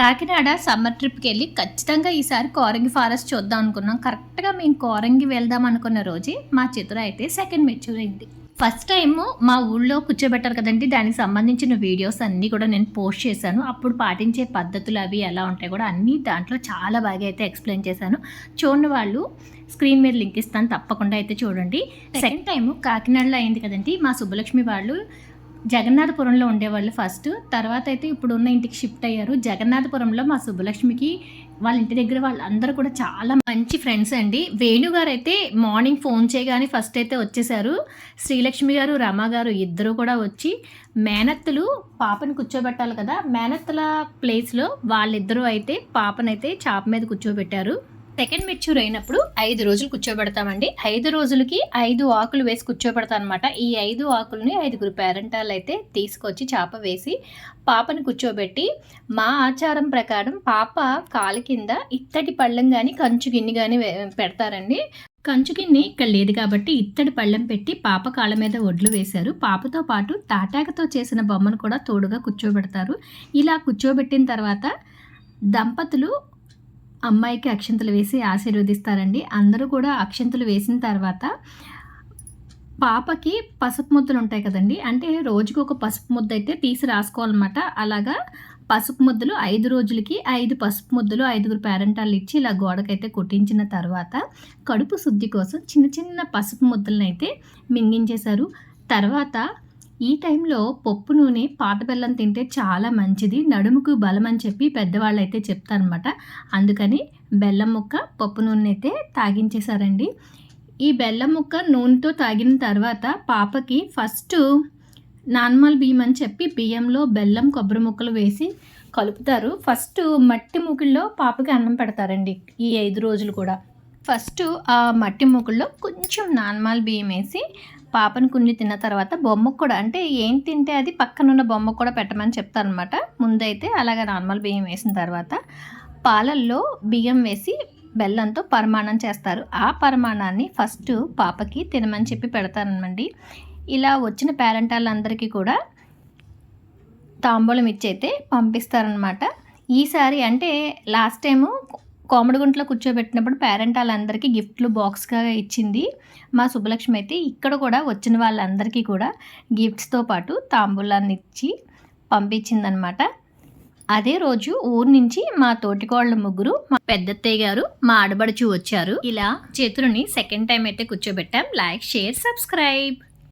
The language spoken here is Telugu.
కాకినాడ సమ్మర్ ట్రిప్కి వెళ్ళి ఖచ్చితంగా ఈసారి కోరంగి ఫారెస్ట్ చూద్దాం అనుకున్నాం. కరెక్ట్గా మేము కోరంగి వెళ్దాం అనుకున్న రోజే మా చిత్ర అయితే సెకండ్ మెచ్యూర్ అయింది. ఫస్ట్ టైం మా ఊళ్ళో కూర్చోబెట్టారు కదండి దానికి సంబంధించిన వీడియోస్ అన్నీ కూడా నేను పోస్ట్ చేశాను. అప్పుడు పాటించే పద్ధతులు అవి ఎలా ఉంటాయి కూడా అన్నీ దాంట్లో చాలా బాగా అయితే ఎక్స్ప్లెయిన్ చేశాను. చూడండి వాళ్ళు స్క్రీన్ మీద లింక్ ఇస్తాను తప్పకుండా అయితే చూడండి. సెకండ్ టైం కాకినాడలో అయింది కదండి మా సుబ్బలక్ష్మి వాళ్ళు జగన్నాథపురంలో ఉండేవాళ్ళు ఫస్ట్. తర్వాత అయితే ఇప్పుడు ఉన్న ఇంటికి షిఫ్ట్ అయ్యారు. జగన్నాథపురంలో మా సుబ్బలక్ష్మికి వాళ్ళ ఇంటి దగ్గర వాళ్ళందరూ కూడా చాలా మంచి ఫ్రెండ్స్ అండి. వేణుగారు అయితే మార్నింగ్ ఫోన్ చేయగానే ఫస్ట్ అయితే వచ్చేసారు. శ్రీలక్ష్మి గారు రమ గారు ఇద్దరు కూడా వచ్చి మేనత్తులు పాపని కూర్చోబెట్టాలి కదా మేనత్తుల ప్లేస్లో వాళ్ళిద్దరూ అయితే పాపనైతే చాప మీద కూర్చోబెట్టారు. సెకండ్ మెచ్యూర్ అయినప్పుడు ఐదు రోజులు కూర్చోబెడతామండి. ఐదు రోజులకి ఐదు ఆకులు వేసి కూర్చోబెడతాం అనమాట ఈ ఐదు ఆకులని ఐదుగురు పేరెంటాలు అయితే తీసుకొచ్చి చేప వేసి పాపని కూర్చోబెట్టి మా ఆచారం ప్రకారం పాప కాలు కింద ఇత్తడి పళ్ళం కానీ కంచు గిన్నె కానీ పెడతారండి. కంచు గిన్నె ఇక్కడ లేదు కాబట్టి ఇత్తడి పళ్ళెం పెట్టి పాప కాళ్ళ మీద ఒడ్లు వేశారు. పాపతో పాటు తాటాకతో చేసిన బొమ్మను కూడా తోడుగా కూర్చోబెడతారు. ఇలా కూర్చోబెట్టిన తర్వాత దంపతులు అమ్మాయికి అక్షంతలు వేసి ఆశీర్వదిస్తారండి. అందరూ కూడా అక్షంతలు వేసిన తర్వాత పాపకి పసుపు ముద్దలు ఉంటాయి కదండి. అంటే రోజుకి ఒక పసుపు ముద్ద అయితే తీసి రాసుకోవాలన్నమాట. అలాగా పసుపు ముద్దలు ఐదు రోజులకి ఐదు పసుపు ముద్దలు ఐదుగురు పేరెంటాలు ఇచ్చి ఇలా గోడకైతే కొట్టించిన తర్వాత కడుపు శుద్ధి కోసం చిన్న చిన్న పసుపు ముద్దలను అయితే మింగించేశారు. తర్వాత ఈ టైంలో పప్పు నూనె పాత బెల్లం తింటే చాలా మంచిది. నడుముకు బలం అని చెప్పి పెద్దవాళ్ళు అయితే చెప్తారనమాట అందుకని బెల్లం ముక్క పప్పు నూనె అయితే తాగించేశారండి. ఈ బెల్లం ముక్క నూనెతో తాగిన తర్వాత పాపకి ఫస్ట్ నార్మల్ బియ్యం అని చెప్పి బియ్యంలో బెల్లం కొబ్బరి ముక్కలు వేసి కలుపుతారు. ఫస్ట్ మట్టి ముగ్గుల్లో పాపకి అన్నం పెడతారండి ఈ ఐదు రోజులు కూడా. ఫస్ట్ ఆ మట్టి ముగ్గుల్లో కొంచెం నార్మల్ బియ్యం వేసి పాపను కొన్ని తిన్న తర్వాత బొమ్మకు కూడా అంటే ఏం తింటే అది పక్కనున్న బొమ్మకు కూడా పెట్టమని చెప్తారనమాట ముందైతే అలాగే నార్మల్ బియ్యం వేసిన తర్వాత పాలల్లో బియ్యం వేసి బెల్లంతో పరిమాణం చేస్తారు. ఆ పరిమాణాన్ని ఫస్ట్ పాపకి తినమని చెప్పి పెడతారనమండి. ఇలా వచ్చిన పేరెంటాలందరికీ కూడా తాంబూలం ఇచ్చైతే పంపిస్తారనమాట ఈసారి అంటే లాస్ట్ టైము కోమడిగుంట్లో కూర్చోబెట్టినప్పుడు పేరెంట్ వాళ్ళందరికీ గిఫ్ట్లు బాక్స్గా ఇచ్చింది మా సుబ్బలక్ష్మి అయితే. ఇక్కడ కూడా వచ్చిన వాళ్ళందరికీ కూడా గిఫ్ట్స్తో పాటు తాంబూలాన్ని ఇచ్చి పంపించిందనమాట. అదే రోజు ఊరు నుంచి మా తోటికోళ్ళ ముగ్గురు మా పెద్దత్తయ్య గారు మా ఆడబడుచు వచ్చారు. ఇలా చేతులని సెకండ్ టైం అయితే కూర్చోబెట్టాం. Like share subscribe